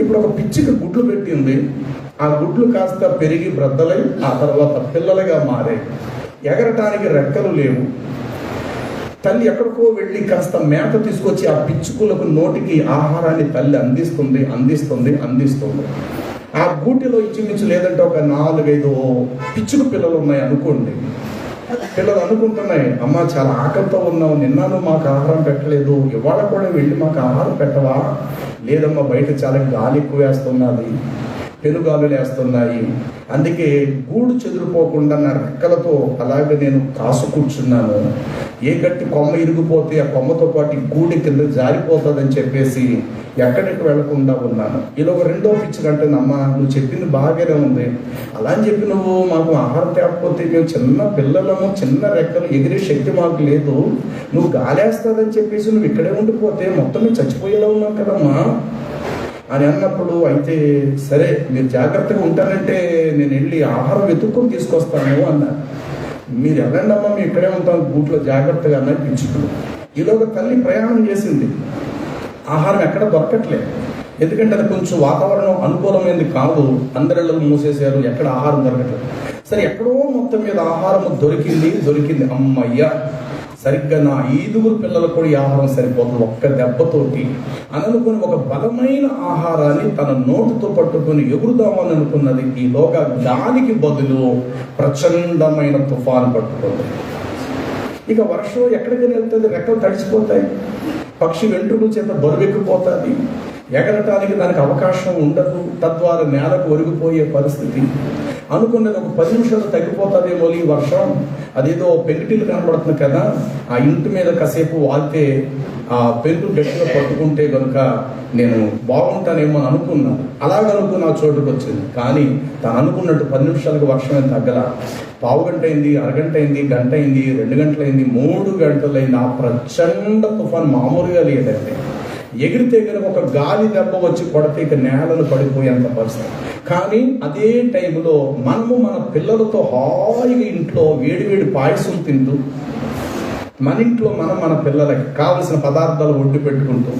ఇప్పుడు ఒక పిచ్చికి గుడ్లు పెట్టింది. ఆ గుడ్లు కాస్త పెరిగి బ్రద్దలై ఆ తర్వాత పిల్లలుగా మారాయి. ఎగరటానికి రెక్కలు లేవు. తల్లి ఎక్కడికో వెళ్ళి కాస్త మేత తీసుకొచ్చి ఆ పిచ్చుకులకు నోటికి ఆహారాన్ని తల్లి అందిస్తుంది అందిస్తుంది అందిస్తుంది. ఆ గూటిలో ఇచ్చిమించు లేదంటే ఒక నాలుగైదు పిచ్చుకు పిల్లలు ఉన్నాయి అనుకోండి. పిల్లలు అనుకుంటున్నాయి అమ్మ చాలా ఆకలితో ఉన్నావు నిన్నను మాకు ఆహారం పెట్టలేదు ఇవాళ కూడా వెళ్ళి మాకు ఆహారం పెట్టవా? లేదమ్మా బయట చాలా గాలి ఎక్కువ వేస్తున్నది. పెనుగాలు లేస్తున్నాయి. అందుకే గూడు చెదిరిపోకుండా నా రెక్కలతో అలాగే నేను కాసు కూర్చున్నాను. ఏ గట్టి కొమ్మ ఇరిగిపోతే ఆ కొమ్మతో పాటు గూడి కింద జారిపోతుందని చెప్పేసి ఎక్కడికి వెళ్ళకుండా ఉన్నాను. ఇలా ఒక రెండో పిచ్చి కంటుంది అమ్మ నువ్వు చెప్పింది బాగానే ఉంది. అలా అని చెప్పి నువ్వు మాకు ఆహారం తేకపోతే మేము చిన్న పిల్లలము చిన్న రెక్కలు ఎగిరే శక్తి మాకు లేదు. నువ్వు గాలేస్తుందని చెప్పేసి నువ్వు ఇక్కడే ఉండిపోతే మొత్తం చచ్చిపోయేలా ఉన్నావు కదమ్మా. అని అన్నప్పుడు అయితే సరే మీరు జాగ్రత్తగా ఉంటానంటే నేను వెళ్ళి ఆహారం వెతుక్కొని తీసుకొస్తాను అన్నారు. మీరు వెళ్ళండి అమ్మ మేము ఇక్కడే ఉంటాం బూట్లో జాగ్రత్తగా అన్నది పిచ్చుకులు ఈలోగా తల్లి ప్రయాణం చేసింది. ఆహారం ఎక్కడ దొరకట్లేదు ఎందుకంటే అది కొంచెం వాతావరణం అనుకూలమైనది కాదు. అందరిలో మూసేశారు ఎక్కడ ఆహారం దొరకట్లేదు. సరే ఎక్కడో మొత్తం మీద ఆహారం దొరికింది దొరికింది. అమ్మయ్య! సరిగ్గా నా ఐదుగురు పిల్లలకు కూడా ఈ ఆహారం సరిపోతుంది. ఒక్క దెబ్బతోటి. అని అనుకుని ఒక బలమైన ఆహారాన్ని తన నోటితో పట్టుకొని ఎగురుదామని అనుకున్నది ఈ లోక దానికి బదులు ప్రచండమైన తుఫాను పట్టుకుంది. ఇక వర్షం ఎక్కడికైనా వెళ్తుంది? రెక్కలు తడిచిపోతాయి. పక్షి వెంట్రుకల చేత బరువెక్కిపోతుంది. ఎగరటానికి దానికి అవకాశం ఉండదు. తద్వారా నేలకు ఒరిగిపోయే పరిస్థితి. అనుకున్నది ఒక పది నిమిషాలు తగ్గిపోతుందేమో ఈ వర్షం. అదేదో పెంకుటిల్లు కనబడుతుంది కదా ఆ ఇంటి మీద కాసేపు వాళ్తే ఆ పెంకు గట్టిగా పట్టుకుంటే కనుక నేను బాగుంటానేమో అని అనుకున్నాను అలాగనుకున్న అనుకున్న చోటుకు వచ్చింది. కానీ తను అనుకున్నట్టు పది నిమిషాలకు వర్షం ఏం తగ్గల. పావు గంట అయింది అరగంట అయింది గంట అయింది రెండు గంటలైంది మూడు గంటలైంది. ఆ ప్రచండ తుఫాన్ మామూలుగా లేదండి. ఎగిరితే కనుక ఒక గాలి దెబ్బ వచ్చి కొడితే ఇక నేలలు పడిపోయేంత పరిస్థితి. కానీ అదే టైంలో మనము మన పిల్లలతో హాయిగా ఇంట్లో వేడివేడి పాయసం తింటూ మన ఇంట్లో మనం మన పిల్లలకి కావలసిన పదార్థాలు వండి పెట్టుకుంటూ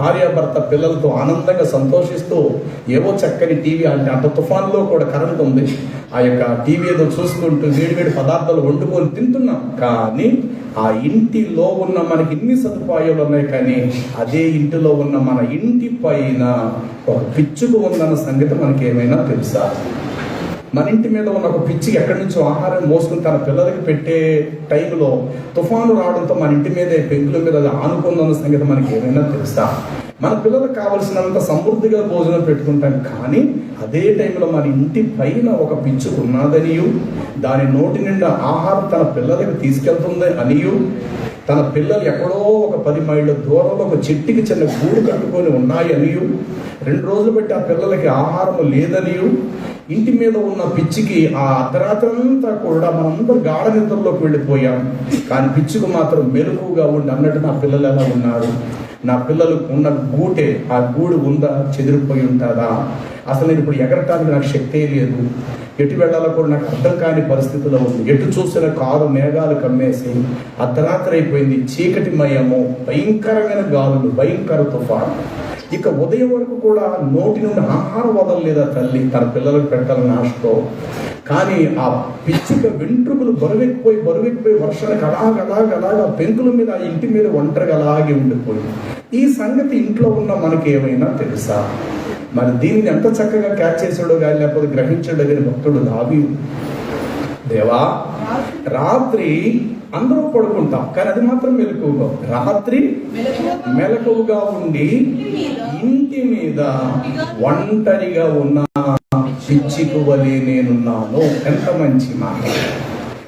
భార్యాభర్త పిల్లలతో ఆనందంగా సంతోషిస్తూ ఏవో చక్కని టీవీ అంటే అంత తుఫాన్లో కూడా కరెంట్ ఉంది. ఆ యొక్క టీవీ ఏదో చూసుకుంటూ వేడివేడి పదార్థాలు వండుకొని తింటున్నాం. కానీ ఆ ఇంటిలో ఉన్న మనకి ఇన్ని సదుపాయాలు ఉన్నాయి కానీ అదే ఇంటిలో ఉన్న మన ఇంటి పైన ఒక పిచ్చుకు ఉందన్న సంగతి మనకి ఏమైనా తెలుసా? మన ఇంటి మీద ఉన్న ఒక పిచ్చి ఎక్కడి నుంచో ఆహారం మోసుకుని తన పిల్లలకి పెట్టే టైంలో తుఫాను రావడంతో మన ఇంటి మీద పెంకుల మీద అది ఆనుకుందన్న సంగతి మనకి ఏమైనా తెలుసా? మన పిల్లలకు కావలసినంత సమృద్ధిగా భోజనం పెట్టుకుంటాం కానీ అదే టైంలో మన ఇంటి పైన ఒక పిచ్చుకు ఉన్నదనియు దాని నోటి నిండా ఆహారం తన పిల్లలకి తీసుకెళ్తుంది అనియు తన పిల్లలు ఎక్కడో ఒక పది మైళ్ళ దూరంలో ఒక చెట్టుకి చిన్న గూడు కట్టుకొని ఉన్నాయనియు రెండు రోజులు పెట్టి ఆ పిల్లలకి ఆహారం లేదనియు ఇంటి మీద ఉన్న పిచ్చికి ఆ అర్ధరాత్రంతా కూడా మనందరూ గాఢ నిద్రలోకి వెళ్ళిపోయాం. కానీ పిచ్చికి మాత్రం మెలకుగా ఉండి అన్నట్టు నా పిల్లలు ఎలా ఉన్నారు? నా పిల్లలు ఉన్న గూటే ఆ గూడు ఉందా? చెదిరిపోయి ఉంటుందా? అసలు నేను ఇప్పుడు ఎగరటానికి నాకు శక్తే లేదు. ఎటు వెళ్ళాలో కూడా నాకు అర్థం కాని పరిస్థితిలో ఉంది. ఎటు చూసిన కారు మేఘాలు కమ్మేసి అర్ధరాత్రి అయిపోయింది. చీకటి మయము భయంకరమైన గాలులు భయంకర తుఫాను. ఇక ఉదయం వరకు కూడా నోటి నుండి ఆహారం వదలలేదా తల్లి? తన పిల్లలకు పెట్టాలని ఆశతో. కానీ ఆ పిచ్చిక వెంట్రుకలు బరువెక్కిపోయి బరువెక్కిపోయి వర్షానికి అలాగ అలాగ అలాగ పెంకుల మీద ఆ ఇంటి మీద ఒంటరిగా అలాగే ఉండిపోయింది ఈ సంగతి ఇంట్లో ఉన్న మనకి ఏమైనా తెలుసా? మరి దీన్ని ఎంత చక్కగా క్యాచ్ చేసాడో కానీ లేకపోతే గ్రహించాడో కానీ భక్తుడు దావి దేవా రాత్రి అందరూ పడుకుంటాం. కానీ అది మాత్రం మెలకువగా రాత్రి మెలకువగా ఉండి ఇంటి మీద ఒంటరిగా ఉన్న పిచ్చికు వలె నేనున్నాను. ఎంత మంచి మాట.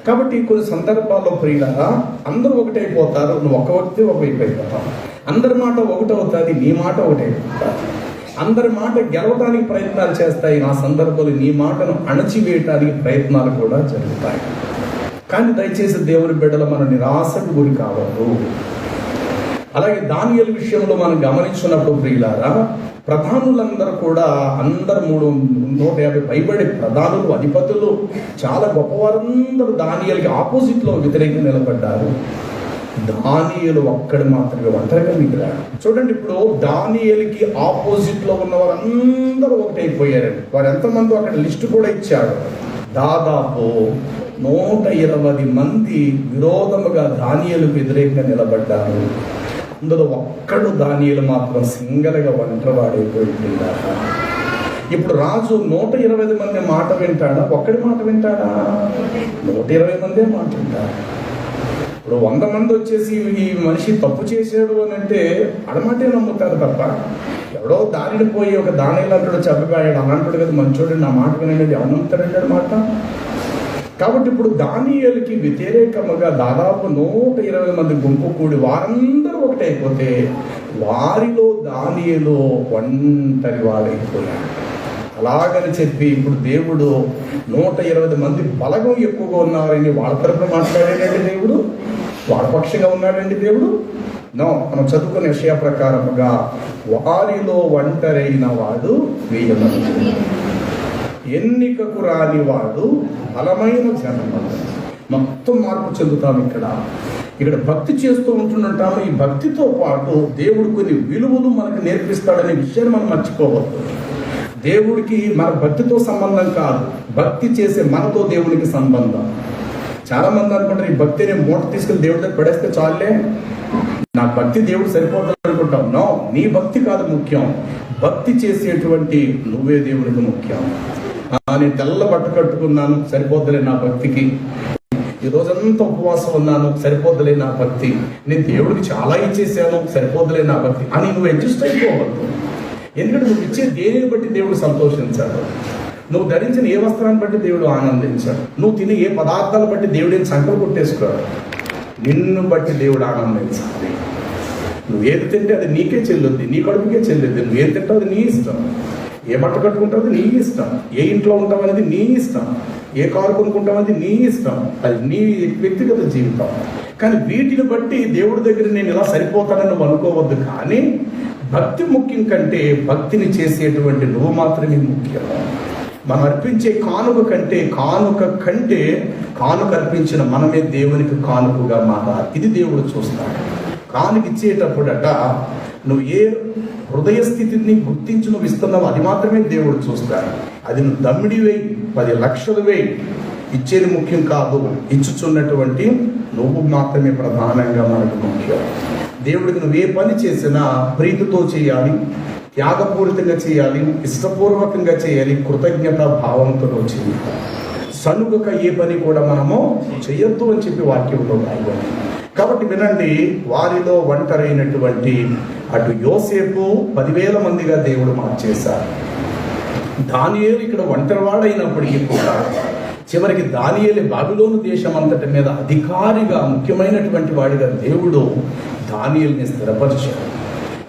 కాబట్టి కొన్ని సందర్భాల్లో ప్రియులరా అందరూ ఒకటైపోతారు. నువ్వు ఒక వ్యక్తి ఒక వైపు అయిపోతావు. అందరి మాట ఒకటవుతుంది నీ మాట ఒకటైపోతుంది. అందరి మాట గెలవడానికి ప్రయత్నాలు చేస్తాయి. ఆ సందర్భంలో నీ మాటను అణచివేయటానికి ప్రయత్నాలు కూడా జరుగుతాయి. కానీ దయచేసి దేవుని బిడ్డలు మన నిరాశకు గురి కావద్దు. అలాగే దానియల విషయంలో మనం గమనించినప్పుడు ప్రియులారా ప్రధానులందరూ కూడా అందరు మూడు నూట యాభై పైబడి ప్రధానులు అధిపతులు చాలా గొప్పవారందరూ దానియలకి ఆపోజిట్లో వ్యతిరేకంగా నిలబడ్డారు. దానియలు ఒక్కడు మాత్రమే ఒంటరిగా మిగిలాడు. చూడండి ఇప్పుడు దానియలకి ఆపోజిట్లో ఉన్న వారందరూ ఒకటైపోయారండి. వారు ఎంతమంది అక్కడ లిస్టు కూడా ఇచ్చాడు. దాదాపు నూట ఇరవై మంది విరోధముగా దానియలకు వ్యతిరేకంగా నిలబడ్డారు. అందులో ఒక్కడు దానియలు మాత్రం సింగల్గా ఒంటరివాడైపోయింది ఇప్పుడు రాజు నూట ఇరవై మంది మాట వింటాడా? ఒక్కడి మాట వింటాడా? నూట ఇరవై మందే మాట వింటాడు. ఇప్పుడు వంద మంది వచ్చేసి ఈ మనిషి తప్పు చేశాడు అని అంటే అడమాటే నమ్ముతారు తప్ప. ఎవడో దారిని పోయి ఒక దానిలో అంటాడు చెప్పగాడు అలాంటాడు కదా మంచోడు నా మాట వినండి ఎవరు నమ్ముతాడండి కాబట్టి ఇప్పుడు దానియలకి వ్యతిరేకముగా దాదాపు నూట ఇరవై మంది గుంపు కూడి వారందరూ ఒకటైపోతే వారిలో దానియలో ఒంటరి వాడైపోయాడు అలాగని చెప్పి ఇప్పుడు దేవుడు నూట ఇరవై మంది బలగం ఎక్కువగా ఉన్నారని వాళ్ళ తరపున మాట్లాడాడండి దేవుడు? వాళ్ళ పక్షంగా ఉన్నాడండి దేవుడు? నో మనం చదువుకునే విషయ ప్రకారముగా వారిలో ఒంటరైన వాడు వేయమని ఎన్నికకు రాని వాడు బలమైన జనము మొత్తం మార్పు చెందుతాం ఇక్కడ. ఇక్కడ భక్తి చేస్తూ ఉంటుంటాము ఈ భక్తితో పాటు దేవుడు కొన్ని విలువలు మనకు నేర్పిస్తాడనే విషయాన్ని మనం మర్చిపోవద్దు. దేవుడికి మన భక్తితో సంబంధం కాదు. భక్తి చేసే మనతో దేవునికి సంబంధం. చాలా మంది అనుకుంటారు ఈ భక్తిని మూట తీసుకుని దేవుడి దగ్గర పడేస్తే చాలే నా భక్తి దేవుడు సరిపోతుంది అనుకుంటాం. నో నీ భక్తి కాదు ముఖ్యం. భక్తి చేసేటువంటి నువ్వే దేవుడికి ముఖ్యం. నేను తెల్ల బట్ట కట్టుకున్నాను సరిపోద్దులే నా భక్తికి. ఈ రోజంతా ఉపవాసం ఉన్నాను సరిపోద్దులే నా భక్తి. నేను దేవుడికి చాలా ఇచ్చేసాను సరిపోద్దులే నా భక్తి. అని నువ్వు అడ్జస్ట్ అయిపోవద్దు. ఎందుకంటే నువ్వు ఇచ్చే దేనిని బట్టి దేవుడు సంతోషించాడు? నువ్వు ధరించిన ఏ వస్త్రాన్ని బట్టి దేవుడు ఆనందించాడు? నువ్వు తినే ఏ పదార్థాలు బట్టి దేవుడిని సంకలు కొట్టేసుకోడు నిన్ను బట్టి దేవుడు ఆనందించాలి. నువ్వు ఏది తింటే అది నీకే చెల్లుద్ది నీ కడుపుకే చెల్లుద్ది నువ్వు ఏది తింటావు అది నీ ఇష్టం. ఏ బట్ట కట్టుకుంటావు అది నీ ఇష్టం. ఏ ఇంట్లో ఉంటావు అనేది నీ ఇష్టం. ఏ కారు కొనుక్కుంటాం అనేది నీ ఇష్టం. అది నీ వ్యక్తిగత జీవితం. కానీ వీటిని బట్టి దేవుడి దగ్గర నేను ఇలా సరిపోతానని నువ్వు అనుకోవద్దు కానీ భక్తి ముఖ్యం కంటే భక్తిని చేసేటువంటి నువ్వు మాత్రమే ముఖ్యం. మనం అర్పించే కానుక కంటే కానుక కంటే కానుక అర్పించిన మనమే దేవునికి కానుకగా మారాలి. ఇది దేవుడు చూస్తాడు. కానుక ఇచ్చేటప్పుడట నువ్వు ఏ హృదయ స్థితిని గుర్తించి నువ్వు ఇస్తున్నావు అది మాత్రమే దేవుడు చూస్తాడు. అది నువ్వు దమ్మిడి వేయి పది లక్షలు వేయి. ఇచ్చేది ముఖ్యం కాదు. ఇచ్చుచున్నటువంటి నువ్వు మాత్రమే ప్రధానంగా మనకు ముఖ్యం. దేవుడికి నువ్వు ఏ పని చేసినా ప్రీతితో చేయాలి త్యాగపూరితంగా చేయాలి ఇష్టపూర్వకంగా చేయాలి కృతజ్ఞత భావంతో చేయాలి. సనుగక ఏ పని కూడా మనము చేయొద్దు అని చెప్పి వాక్యంలో రాయబడి కాబట్టి వినండి వారిలో ఒంటరైనటువంటి అటు యోసేపు పదివేల మందిగా దేవుడు మార్చేశారు దానియేలు ఇక్కడ ఒంటరివాడైనప్పటికీ కూడా చివరికి దానియేలు బాబిలోను దేశం అంతటి మీద అధికారిగా ముఖ్యమైనటువంటి వాడిగా దేవుడు దానియల్ని స్థిరపరిచాడు.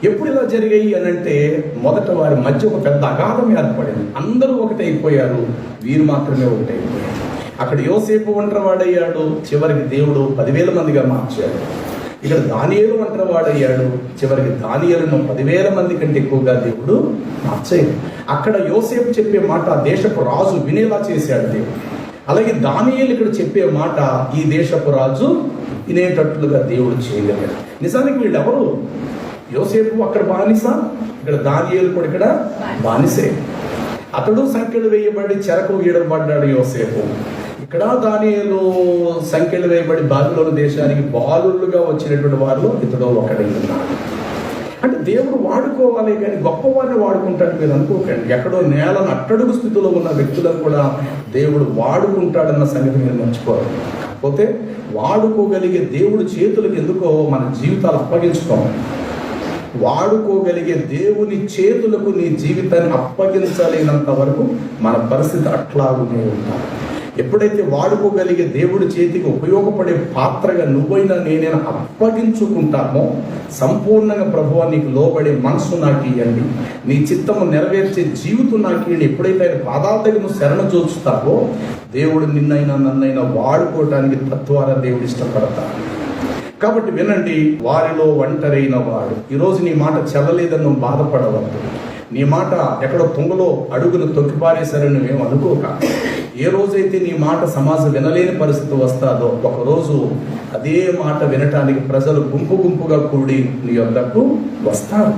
ఎప్పుడు ఇలా జరిగాయి అని అంటే మొదట వారి మధ్య ఒక పెద్ద అగాధం ఏర్పడింది. అందరూ ఒకటైపోయారు. వీరు మాత్రమే ఒకటైపోయారు. అక్కడ యోసేపు ఒంటరివాడయ్యాడు. చివరికి దేవుడు పదివేల మందిగా మార్చాడు. ఇక్కడ దానియేలు ఒంటరివాడయ్యాడు. చివరికి దానియలను పదివేల మంది కంటే ఎక్కువగా దేవుడు మార్చేయడు అక్కడ యోసేపు చెప్పే మాట దేశపు రాజు వినేలా చేశాడు దేవుడు. అలాగే దానియేలు ఇక్కడ చెప్పే మాట ఈ దేశపు రాజు వినేటట్లుగా దేవుడు చేయగలిగాడు. నిజానికి వీళ్ళు ఎవరు యోసేపు అక్కడ బానిస ఇక్కడ దానియేలు కూడా ఇక్కడ బానిసే. అతడు సంఖ్యలు వేయబడి చెరకు ఈడబడ్డాడు యోసేపు. ఇక్కడ దానియేలు సంఖ్యలు వేయబడి బాబిలోని దేశానికి బాలులుగా వచ్చినటువంటి వారిలో ఇతడు ఒకడై ఉన్నాడు. అంటే దేవుడు వాడుకోవాలి కానీ గొప్పవారిని వాడుకుంటాడు మీరు అనుకోకండి. ఎక్కడో నేలను అట్టడుగు స్థితిలో ఉన్న వ్యక్తులను కూడా దేవుడు వాడుకుంటాడన్న సంగతి మీరు మర్చిపోరు. కాకపోతే వాడుకోగలిగే దేవుడు చేతులకు ఎందుకో మన జీవితాలు అప్పగించుకోవాలి వాడుకోగలిగే దేవుని చేతులకు నీ జీవితాన్ని అప్పగించలేనంత వరకు మన పరిస్థితి అట్లాగునే ఉంటారు. ఎప్పుడైతే వాడుకోగలిగే దేవుడి చేతికి ఉపయోగపడే పాత్రగా నువ్వైనా నేనైనా అప్పగించుకుంటామో సంపూర్ణంగా ప్రభు నీకు లోబడే మనసు నాకు ఇవ్వండి నీ చిత్తము నెరవేర్చే జీవితం నాకు ఇవ్వండి ఎప్పుడైతే ఆయన పాదాల దగ్గర నువ్వు శరణ చూస్తావో దేవుడు నిన్నైనా నన్నైనా వాడుకోవటానికి తద్వారా దేవుడు ఇష్టపడతాడు. కాబట్టి వినండి వారిలో ఒంటరైన వాడు. ఈరోజు నీ మాట చెల్లలేదని నువ్వు బాధపడవద్దు. నీ మాట ఎక్కడో తుంగలో అడుగును తొక్కిపారేశారని మేము అనుకోక. ఏ రోజైతే నీ మాట సమాజం వినలేని పరిస్థితి వస్తాదో ఒకరోజు అదే మాట వినటానికి ప్రజలు గుంపు గుంపుగా కూడి నీ యొక్కకు వస్తారు.